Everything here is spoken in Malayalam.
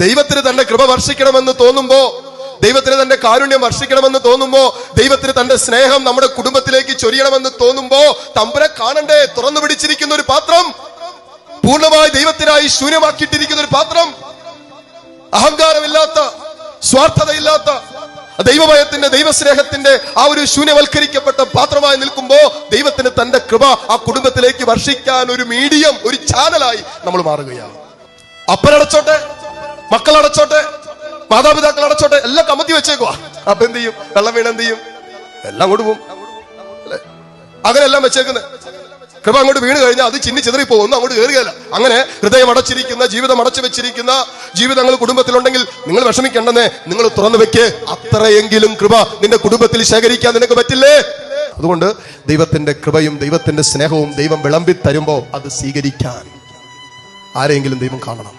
ദൈവത്തിന് തന്റെ കൃപ വർഷിക്കണമെന്ന് തോന്നുമ്പോ ദൈവത്തിന് തന്റെ കാരുണ്യം വർഷിക്കണമെന്ന് തോന്നുമ്പോ ദൈവത്തിന് തന്റെ സ്നേഹം നമ്മുടെ കുടുംബത്തിലേക്ക് ചൊരിയണമെന്ന് തോന്നുമ്പോ തമ്പുരെ കാണണ്ടേ? തുറന്നു പിടിച്ചിരിക്കുന്ന ഒരു പാത്രം. പൂർണമായി ദൈവത്തിനായി ശൂന്യമാക്കിയിട്ടിരിക്കുന്ന ഒരു പാത്രം. അഹങ്കാരമില്ലാത്ത സ്വാർത്ഥതയില്ലാത്ത ദൈവഭയത്തിന്റെ ദൈവസ്നേഹത്തിന്റെ ആ ഒരു ശൂന്യവൽക്കരിക്കപ്പെട്ട പാത്രമായി നിൽക്കുമ്പോ ദൈവത്തിന് തന്റെ കൃപ ആ കുടുംബത്തിലേക്ക് വർഷിക്കാൻ ഒരു മീഡിയം ഒരു ചാനലായി നമ്മൾ മാറുകയാണ്. അപ്പനടച്ചോട്ടെ. മക്കളടച്ചോട്ടെ മാതാപിതാക്കൾ അടച്ചോട്ടെ എല്ലാം കമത്തി വെച്ചേക്കുവാ. അപ്പൊ എന്ത് ചെയ്യും? വെള്ളം വീണ് എന്ത് ചെയ്യും? എല്ലാം അങ്ങോട്ട് പോകും? അങ്ങനെ എല്ലാം വെച്ചേക്കുന്നത് കൃപ അങ്ങോട്ട് വീണ് കഴിഞ്ഞാൽ അത് ചിന്നി ചിതറി പോകും. ഒന്നും അങ്ങോട്ട് കയറുകയല്ല അങ്ങനെ ഹൃദയം അടച്ചിരിക്കുന്ന ജീവിതം അടച്ചു വെച്ചിരിക്കുന്ന ജീവിതങ്ങൾ കുടുംബത്തിലുണ്ടെങ്കിൽ നിങ്ങൾ വിഷമിക്കേണ്ടെന്നേ നിങ്ങൾ തുറന്നു വെക്കേ. അത്രയെങ്കിലും കൃപ നിന്റെ കുടുംബത്തിൽ ശേഖരിക്കാൻ നിനക്ക് പറ്റില്ലേ? അതുകൊണ്ട് ദൈവത്തിന്റെ കൃപയും ദൈവത്തിന്റെ സ്നേഹവും ദൈവം വിളമ്പി തരുമ്പോ അത് സ്വീകരിക്കാൻ ആരെങ്കിലും ദൈവം കാണണം.